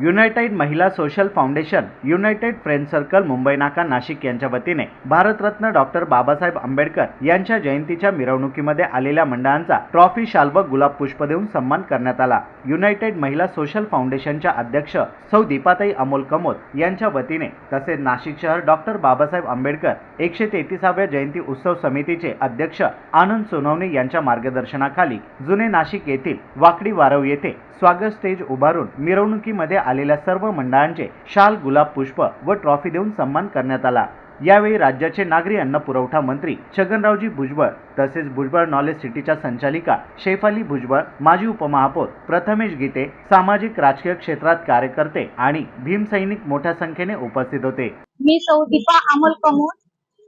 United महिला social foundation united friend circle Mumbai नाका नाशिक यांच्या वतीने भारतरत्न डॉक्टर बाबासाहेब आंबेडकर यांच्या जयंतीच्या मिरवणुकीमध्ये आलेल्या मंडळांचा ट्रॉफी शाल व गुलाब पुष्प देऊन सन्मान करण्यात आला. युनायटेड महिला सोशल फाउंडेशनच्या अध्यक्ष सौ दीपाताई अमोल कमोद यांच्या वतीने तसेच नाशिक शहर डॉक्टर बाबासाहेब आंबेडकर एकशे तेहतीसाव्या जयंती उत्सव समितीचे अध्यक्ष आनंद सोनवणे यांच्या मार्गदर्शनाखाली जुने नाशिक येथील वाकडी वारव येथे स्वागत स्टेज उभारून मिरवणुकीमध्ये आलेल्या सर्व मंडळांचे शाल गुलाब पुष्प व ट्रॉफी देऊन सन्मान करण्यात आला. यावेळी राज्याचे नागरी अन्न पुरवठा मंत्री छगनरावजी भुजबळ तसेच भुजबळ नॉलेज सिटीच्या संचालिका शेफाली भुजबळ माजी उपमहापौर प्रथमेश गीते सामाजिक राजकीय क्षेत्रात कार्यकर्ते आणि भीमसैनिक मोठ्या संख्येने उपस्थित होते. मी सौ दीपा अमोल कमोल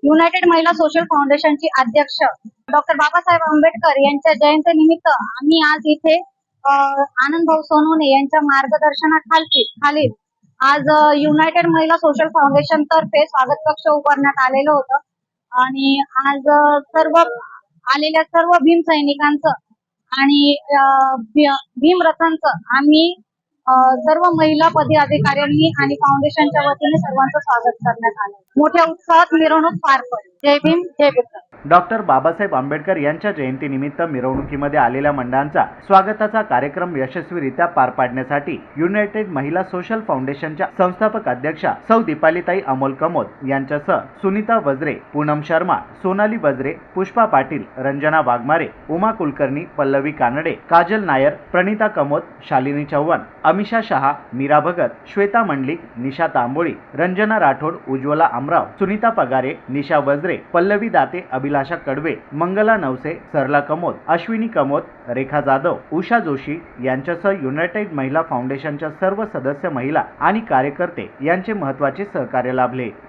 युनायटेड महिला सोशल फाउंडेशनची अध्यक्ष. डॉक्टर बाबासाहेब आंबेडकर यांच्या जयंतीनिमित्त आम्ही आज इथे आनंद भाऊ सोनवणे यांच्या मार्गदर्शनाखाली खाली. आज युनायटेड महिला सोशल फाउंडेशन तर्फे स्वागत कक्ष उभारण्यात आलेलं होतं. आणि आज सर्व आलेल्या सर्व भीम सैनिकांचं आणि भीम रथांचं भीमरथांचं आम्ही सर्व महिला पदाधिकाऱ्यांनी आणि फाउंडेशनच्या वतीने सर्वांचं स्वागत करण्यात आलं. मोठ्या उत्साहात मिरवणूक पार पडली. जय भीम जय विक्रम डॉक्टर बाबासाहेब आंबेडकर यांच्या जयंतीनिमित्त मिरवणुकीमध्ये आलेल्या मंडळांचा स्वागताचा कार्यक्रम यशस्वीरित्या पार पाडण्यासाठी युनायटेड महिला सोशल फाउंडेशनच्या संस्थापक अध्यक्षा सौ दीपालीताई अमोल कमोद यांच्यासह सुनीता वज्रे पूनम शर्मा सोनाली वज्रे पुष्पा पाटील रंजना वाघमारे उमा कुलकर्णी पल्लवी कानडे काजल नायर प्रणिता कमोद शालिनी चव्हाण अमिषा शहा मीरा भगत श्वेता मंडलिक निशा तांबोळी रंजना राठोड उज्ज्वला आमराव सुनीता पगारे निशा वज्रे पल्लवी दाते अभिलाषा कडवे मंगला नवसे सरला कमोद अश्विनी कमोद रेखा जाधव उषा जोशी यांच्यासह युनायटेड महिला फाउंडेशनच्या सर्व सदस्य महिला आणि कार्यकर्ते यांचे महत्त्वाचे सहकार्य लाभले.